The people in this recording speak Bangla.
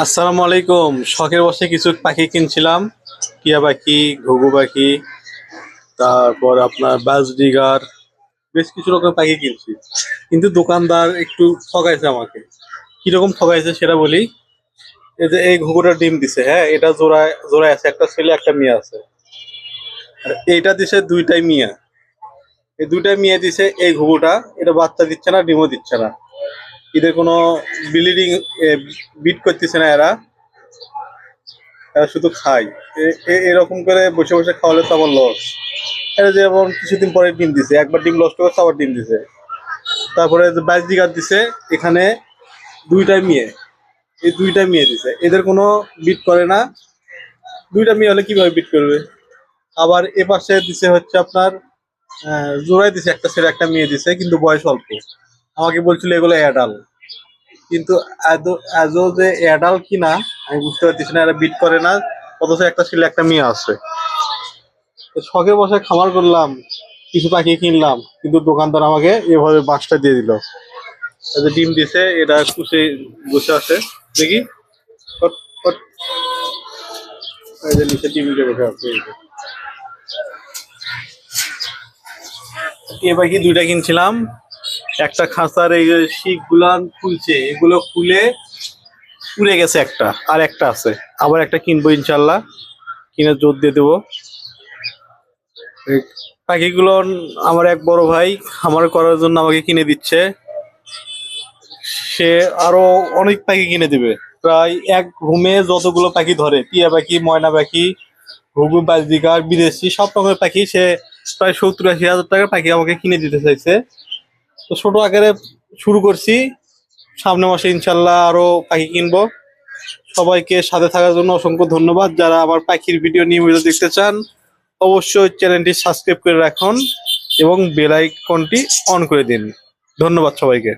আসসালামু আলাইকুম। শখের বসে কিছু পাখি কিনছিলাম। টিয়া পাখি, ঘুঘু পাখি, তারপর আপনার বাজডিগার বেশ কিছু রকম পাখি কিনছি। কিন্তু দোকানদার একটু ঠকাইছে আমাকে। কীরকম ঠকাইছে সেটা বলি। এই যে এই ঘুঘুটা ডিম দিছে হ্যাঁ? এটা জোড়ায় জোড়ায় আছে, একটা ছেলে, একটা মেয়ে আছে। আর এইটা দিছে দুইটাই মিয়া। এই দুইটাই মেয়ে দিছে এই ঘুঘুটা। এটা বাচ্চা দিচ্ছে না, ডিমও দিচ্ছে না। এদের কোনো ব্লিডিং বিট করতেছে না এরা। এরা শুধু খায়। এরকম করে বসে বসে খাওয়ালে তো আমার লস এরা যেমন কিছুদিন পরে ডিম দিছে। একবার ডিম লস করছে, আবার ডিম দিছে। তারপরে বাইশ দিঘার দিছে, এখানে দুইটাই মেয়ে। এই দুইটা মেয়ে দিছে। এদের কোনো বিট করে না। দুইটা মেয়ে হলে কীভাবে বিট করবে? আবার এ পাশে দিছে হচ্ছে আপনার জোড়াই দিছে একটা ছেলে, একটা মেয়ে দিছে, কিন্তু বয়স অল্প। আমাকে বলছিল এগুলো অ্যাডাল কিন্তু আজও যে অ্যাডাল কিনা, আমি বুঝতে পারতেছি না, এরা বিট করে না, অথচ একটা ছেলে, একটা মেয়ে আছে। শখে বসে খামার করলাম, কিছু পাখি কিনলাম, কিন্তু দোকানদার আমাকে এভাবে বাঁশটা দিয়ে দিল। ডিম দিছে, এটা কুচে বসে আছে, দেখি। নিচে বসে আছে এ পাখি দুইটা কিনছিলাম একটা খাঁচার এই যে শিখ গুলান খুলছে, এগুলো খুলে উড়ে গেছে একটা, আর একটা আছে। আবার একটা কিনবো ইনশাল্লাহ, কিনে জোর দিয়ে দেবো। পাখিগুলো আমার এক বড় ভাই খামার করার জন্য আমাকে কিনে দিচ্ছে। সে আরও অনেক পাখি কিনে দিবে। প্রায় এক ঘুমে যতগুলো পাখি ধরে, টিয়া পাখি, ময়না পাখি, ঘুঘু বাজদিকার বিদেশি, সব রকমের পাখি, সে প্রায় সত্তর আশি হাজার টাকার পাখি আমাকে কিনে দিতে চাইছে। তো ছোট আকারে শুরু করছি। সামনে মাসে ইনশাল্লাহ আরও পাখি কিনবো। সবাইকে সাথে থাকার জন্য অসংখ্য ধন্যবাদ। যারা আমার পাখির ভিডিও নিয়মিত দেখতে চান, অবশ্যই চ্যানেলটি সাবস্ক্রাইব করে রাখুন এবং বেল আইকনটি অন করে দিন। ধন্যবাদ সবাইকে।